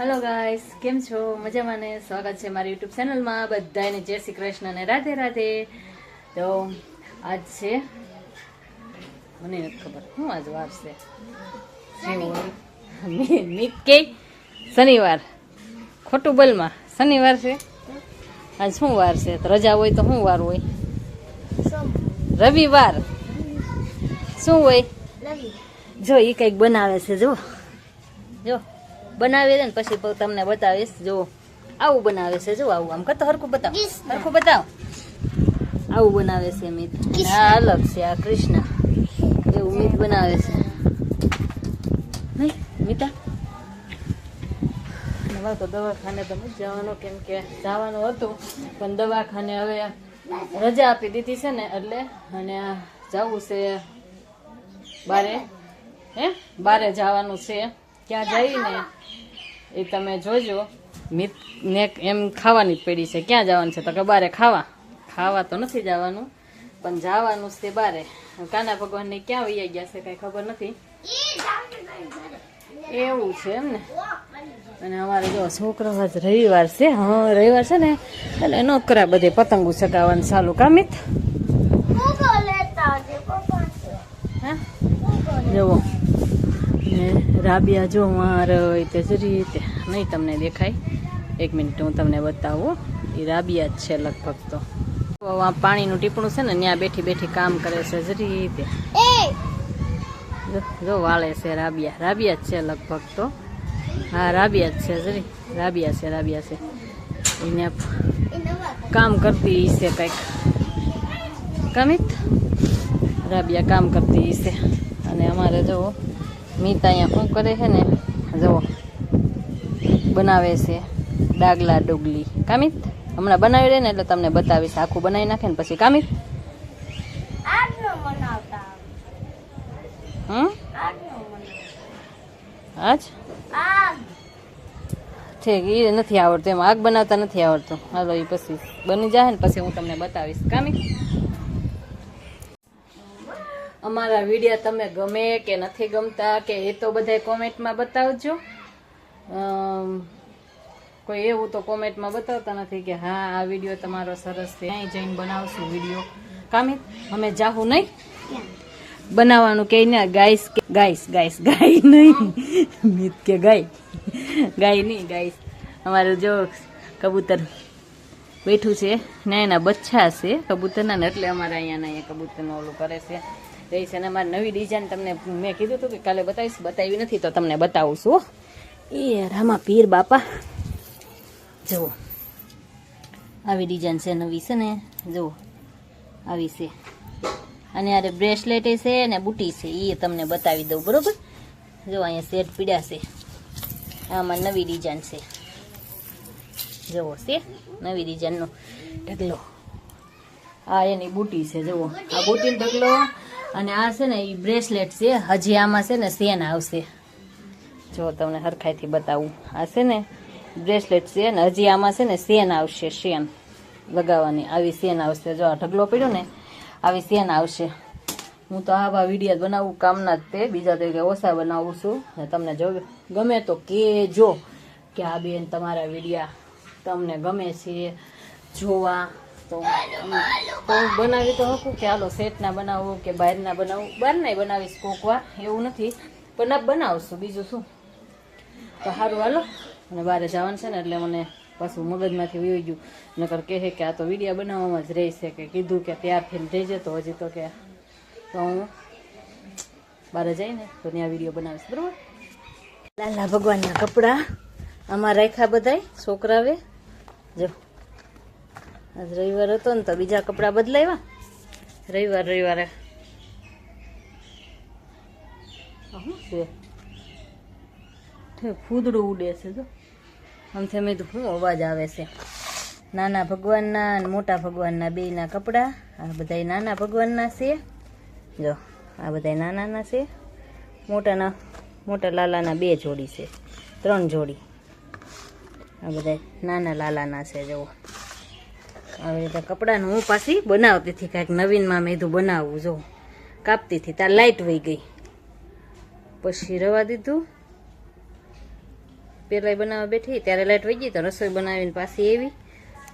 Hello guys કેમ છો? મજામાં ને? સ્વાગત છે મારી યુટ્યુબ ચેનલમાં બધાને જય શ્રી કૃષ્ણ અને રાધે રાધે. તો આજ છે મને નથી ખબર. હું આજ વાર છે? મીત કે શનિવાર. ખોટું બલમાં શનિવાર છે? આજ શું વાર છે? તો રજા હોય તો શું વાર હોય? રવિવાર. શું હોય? જો એ કંઈક બનાવે છે જો. જો. બનાવી દે ને પછી પ- તમને બતાવીશ. જો આવું બનાવે છે. જો આવું. આમ કરતો હરખું બતાવ. હરખું બતાવ. આવું બનાવે છે મિત. અને આ અલગ છે. આ કૃષ્ણ. એવું મિત બનાવે છે. નહીં? મિતા? હવે તો દવાખાને તો નથી જવાનું. કેમ કે જવાનું હતું. પણ દવાખાને હવે રજા આપી દીધી છે ને એટલે અને આ જવું છે બારે. હે? બારે જવાનું છે. ક્યાં જઈને એ તમે જોજો. મિત ને એમ ખાવાની પડી છે. ક્યાં જવાનું છે? તો કે બારે ખાવા. ખાવા તો નથી જવાનું પણ જવાનું છે બારે. કાના ભગવાનને ક્યાં વૈયા ગયા છે કાંઈ ખબર નથી. એવું છે એમ ને? અને અમારે જો છોકરો આજ રવિવાર છે. હા રવિવાર છે ને? એટલે નોકરા બધે પતંગો ચગાવવાનું ચાલુ. કામિત હા? જુઓ. ને રાબિયા જો મારે તે જરી તે નહીં તમને દેખાય. એક મિનિટ હું તમને બતાવું. એ રાબિયા જ છે લગભગ તો. પાણીનું ટીપણું છે ને, ત્યાં બેઠી બેઠી કામ કરે છે જો જો વાળે છે રાબિયા. રાબિયા જ છે લગભગ તો. હા, રાબિયા જ છે જરી. રાબિયા છે રાબિયા છે. એને કામ કરતી છે કંઈક. કમિત? રાબિયા કામ કરતી છે. અને અમારે જો મીત અહીંયા શું કરે છે ને? જુઓ. બનાવે છે ડાગલા ડુગલી. કામિત હમણાં બનાવી દે ને એટલે તમને બતાવીશ. આખું બનાવી નાખે ને પછી. કામિત હમ? આજ? ઠીક એ નથી આવડતું. એમ આગ બનાવતા નથી આવડતું. હાલો એ પછી બની જાય ને પછી હું તમને બતાવીશ. કામિત અમારા વિડીયા તમે ગમે કે નથી ગમતા કે એ તો બધાય કોમેન્ટમાં બતાવજો. કોઈ એવું તો કોમેન્ટમાં બતાવતા નથી કે હા, આ વીડિયો તમારો સરસ છે, અહીં જઈને બનાવશું વીડિયો. કામિત અમે જાહું નહીં? બનાવવાનું કે ને, ગાઈસ કે, ગાઈસ ગાઈસ ગાય નહીં. મિત કે ગાય ગાય નહીં, ગાઈસ. અમારું જો કબૂતર બેઠું છે ને એના બચ્છા છે કબૂતરના એટલે અમારા અહીંયાના અહીંયા કબૂતરનું ઓલું કરે છે. રહી છે અને અમારે નવી ડિઝાઇન તમને મેં કીધું હતું કે કાલે બતાવીશ. બતાવી નથી તો તમને બતાવું છું એ રામા પીર બાપા. જુઓ. આવી ડિઝાઇન છે, નવી છે ને. જુઓ. આવી છે. અને આરે બ્રેસલેટ છે ને બુટી છે એ તમને બતાવી દઉં, બરોબર? જો અહીંયા સેટ પીડા છે. આમાં નવી ડિઝાઇન છે. જુઓ છે નવી ડિઝાઇનનો ઢગલો. આ એની બુટી છે, જુઓ. આ બુટીનો ઢગલો અને આ છે ને એ બ્રેસલેટ છે, હજી આમાં છે ને સેન આવશે. જો તમને હરખાઈથી બતાવું. આ છે ને બ્રેસલેટ છે ને હજી આમાં છે ને સેન આવશે, સેન લગાવવાની. આવી સેન આવશે. જો આ ઢગલો પડ્યો ને, આવી સેન આવશે. હું તો આવા વિડીયા બનાવું, કામના જ તે. બીજા તો કે ઓછા બનાવું છું. તમને જો ગમે તો કેજો કે આ બેન તમારા વિડીયા તમને ગમે છે, જોવા. તો તો બનાવી તો શકું કે હાલો સેટના બનાવું કે બહારના બનાવું. બહારના બનાવીશ કોક વાર, એવું નથી. પણ આ બનાવશું, બીજું શું? તો સારું હાલો. અને બહાર જવાનું છે ને, એટલે મને પાછું મગજમાંથી વહી ગયું. નકર કહે કે આ તો વિડીયા બનાવવામાં જ રહેશે કે કીધું કે ત્યાર થઈને થઈ જતો, હજી તો કે. તો હું બહાર જઈને તો ત્યાં વીડિયો બનાવીશ, બરાબર? લાલા ભગવાનના કપડાં. આમાં રાખ્યા બધાય, છોકરાવે. જો. આજ રવિવાર હતો ને તો બીજા કપડાં બદલાવ્યા. રવિવાર, રવિવારે. શું છે? ફૂદડું ઉડે છે, જો. આમથી મેં તો અવાજ આવે છે. નાના ભગવાનના અને મોટા ભગવાનના બેયના કપડાં, આ બધાય નાના ભગવાનના છે. જો, આ બધાય નાનાના છે. મોટાના, મોટા લાલાના બે જોડી છે. ત્રણ જોડી. આ બધા નાના લાલાના છે, જુઓ. આવી રીતે કપડાનું હું પાછી બનાવતી હતી, કાંઈક નવીનમાં મેં બનાવવું જો. કાપતી હતી ત્યાં લાઇટ વહી ગઈ. પછી રવા દીધું. પહેલાં બનાવવા બેઠી, ત્યારે લાઇટ વહી ગઈ, તો રસોઈ બનાવીને પાછી એવી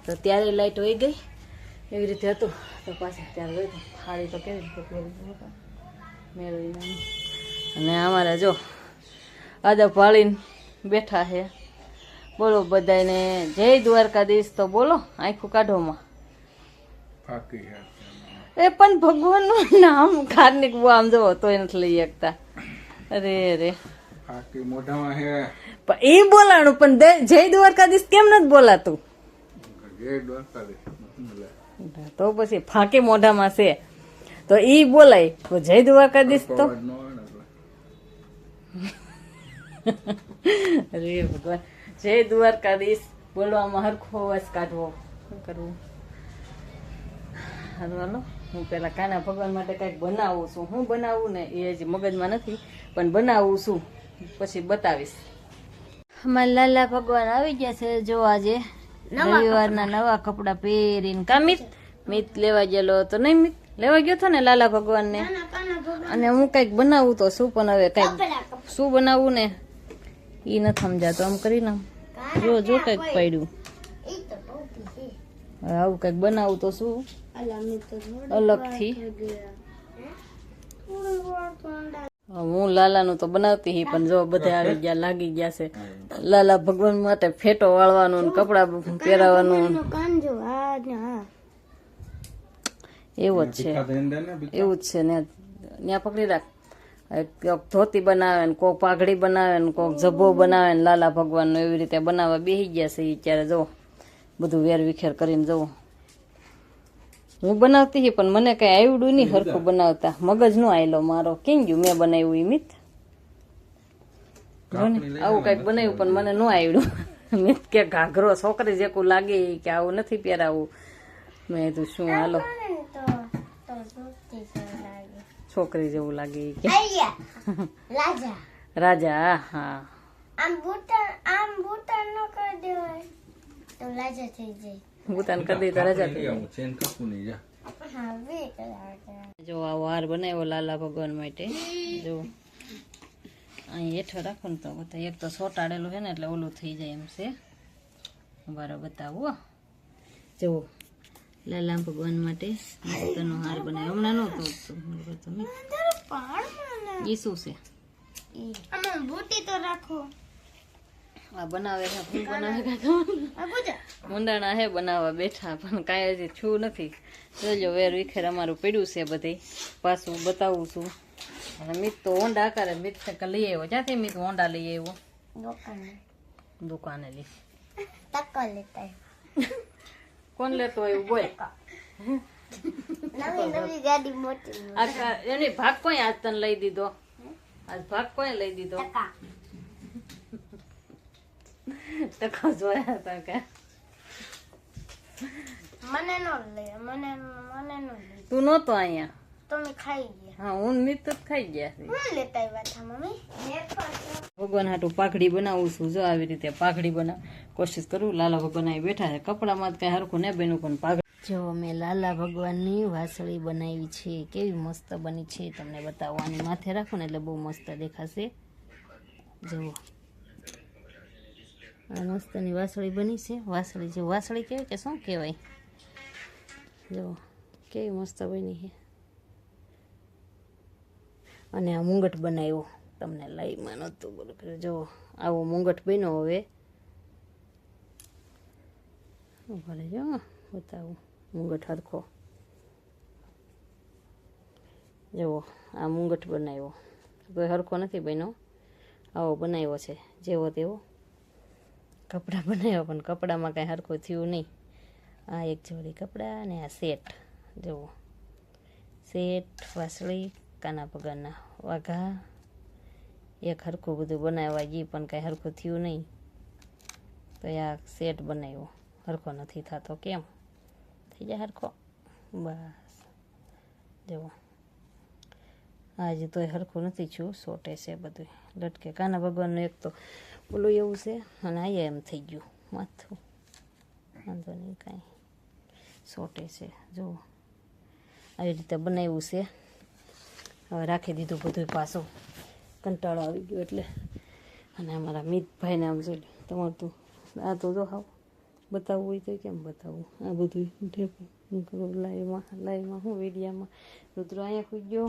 તો ત્યારે લાઇટ વહી ગઈ. એવી રીતે હતું. તો પાછી ત્યારે ગઈ. તો ખાલી તો કેવી રીતે મેળવીને અને અમારા જો આદા પાળીને બેઠા છે. બોલો બધાને જય દ્વારકાધીશ તો બોલો આખું કાઢોમાં એ પણ ભગવાનનું નામ કાર્નિક બહુ આમ જોવો તો નથી લઈ શકતા. અરે રે મોઢામાં એ બોલાણું પણ જય દ્વારકાધીશ કેમ નથી બોલાતું? જે. તો પછી ફાંકી મોઢામાં છે. તો ઈ બોલાય. તો જય દ્વારકાધીશ તો. અરે ભગવાન. જય દ્વારકાધીશ. બોલવામાં હરખો અવાજ કાઢવો. શું કરવું? હાલો હું પેલા કાના ભગવાન માટે કંઈક બનાવું છું. હું બનાવું ને એ હજી મગજમાં નથી પણ બનાવું છું. પછી બતાવીશ. અમારા લાલા ભગવાન આવી ગયા છે જો આજે. રવિવારના નવા કપડા પહેરીને. કામિત મિત? લેવા ગયેલો તો નહીં મિત? લેવા ગયો હતો ને લાલા ભગવાન ને અને હું કંઈક બનાવું તો શું પણ હવે કંઈક શું બનાવવું ને? ઈ નથી સમજાતો. આમ કરીને જો જો કંઈક પડ્યું. હવે આવું કંઈક બનાવું તો શું? અલગથી. હું લાલાનું તો બનાવતી હી પણ જો બધા આવી ગયા લાગી ગયા છે. લાલા ભગવાન માટે ફેટો વાળવાનું કપડા પહેરાવાનું એવો જ છે. એવું જ છે. ને ત્યાં પકડી રાખ. કોક ધોતી બનાવે ને કોક પાઘડી બનાવે ને કોક જબ્બો બનાવે ને લાલા ભગવાનનો એવી રીતે બનાવવા બેસી ગયા છે એ ત્યારે જો બધું વેર વિખેર કરીને જવું હું બનાવતી હતી પણ મને કઈ આવડું નહીં હરખું બનાવતા. મગજ નો આયલો મારો. કેમ ગયું મેં બનાવ્યું એ મિત? આવું કંઈક બનાવ્યું પણ મને ન આવડ્યું. મિત કે ઘાઘરો છોકરી જેકું લાગે કે આવું નથી પહેરાવું. મેં કીધું શું હાલો? છોકરી જેવું લાગે ઈ કે. લાજા રાજા. હા. આમ બૂટા આમ બૂટા ન કરી દેવાય. તો લાજા થઈ જાય. ભૂતાન કરી દઈ તો રાજા થઈ લઈ આવું, ચેન કાપું નહીં, જા. હા વે કલાક જો આ વાર બનાવ્યો લાલા ભગવાન માટે. જો અહીં હેઠો રાખો ને તો બધા એક તો સોટાડેલું છે ને એટલે ઓલું થઈ જાય એમ છે. બરાબર બતાવું હો. જુઓ લાલા ભગવાન માટે મસ્તનો હાર બનાવ્યો. હમણાં નહોતો ઉઠતો. તમે? ઈ શું છે. આમાં તો રાખો. આ બનાવે છે ફૂલ બનાવે કાં મુંડાણા હે બનાવવા બેઠા પણ કાંઈ હજી છું નથી. જોજો વેર વિખેર અમારું પડ્યું છે બધી. પાછું બતાવું છું. અને મિત તો હોંડા આકારે મિત ને લઈ આવ્યો. ક્યાંથી મિત હોંડા લઈ આવ્યો? દુકાન. દુકાને લઈ. તકો લેતા કોણ લેતો આવ્યું બોલ. નવી નવી ગાડી મોટી એની ભાગ કોઈ આજ તને લઈ દીધો? આજ ભાગ કોઈ લઈ દીધો? ટકા. જોયા હતા કે? મને નો લે મને મને નો તું નતો અહીંયા? તમે ખાઈ ગયા. હા હું ને તો ખાઈ ગયા છે. ભગવાન હાટું પાઘડી બનાવું છું જો આવી રીતે પાઘડી બનાવ કોશિશ કરું લાલા ભગવાન અહીં બેઠા છે. કપડામાં કઈ હરખું ને બેનું પણ પાઘડી જો મેં લાલા ભગવાનની વાસળી બનાવી છે કેવી મસ્ત બની છે તમને બતાવવાની માથે રાખો ને એટલે બહુ મસ્ત દેખાશે. જુઓ આ મસ્તની વાસળી બની છે. વાસળી જે વાસળી કહેવાય કે શું કહેવાય જુઓ કેવી મસ્ત બની છે. અને આ મુંગટ બનાવ્યો. તમને લાઈમાં નહોતું કે જો આવો મુંગટ બન્યો હવે. ભલે જો બતાવું. મુંગટ હરખો. જુઓ, આ મુંગટ બનાવ્યો. કોઈ હરખો નથી બન્યો. આવો બનાવ્યો છે. જેવો તેવો. કપડાં બનાવ્યા, પણ કપડામાં કાંઈ હરખું થયું નહીં. આ એક જોડી કપડાં અને આ સેટ. જુઓ. સેટ, વાસળી. કાના પગારના વાઘા, એક હરખું બધું બનાવવા ગઈ, પણ કાંઈ હરખું થયું નહીં. તો આ સેટ બનાવ્યો. હરખો નથી થતો. કેમ? થઈ જાય હરખો? બસ. જુઓ. આજે તોય હરખું નથી છું સોટે છે બધું લટકે. કાના ભગવાનનું એક તો બોલું એવું છે, અને અહીંયા એમ થઈ ગયું. માથું. વાંધો નહીં કાંઈ. સોટે છે. જુઓ. આવી રીતે બનાવ્યું છે. હવે રાખી દીધું બધું પાછું. કંટાળો આવી ગયો એટલે. અને અમારા મિતભાઈને આમ જોઈ. તમારું તો આ તો જો હાવ બતાવવું હોય તો કેમ બતાવવું? આ બધું ઢેપું લાઈવમાં લાઈવમાં હું વિડીયામાં? રુદ્ર અહીંયા ખુઈ ગયો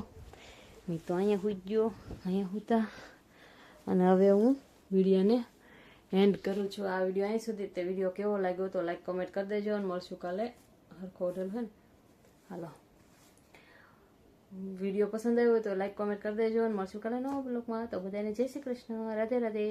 મેં અહીંયા ખુઈ ગયો, અહીંયા હુતા. અને હવે હું વિડીયાને એન્ડ કરું છું. આ વીડિયો અહીં સુધી. તે વીડિયો કેવો લાગ્યો તો લાઈક કમેન્ટ કરી દેજો અને મળશું કાલે. હરખો હોટલ હોય ને. હાલો. વીડિયો પસંદ આવ્યો તો લાઈક કોમેન્ટ કરી દેજો અને મળશું કાલે નવા બ્લોગમાં તો બધાને જય શ્રી કૃષ્ણ. રાધે રાધે.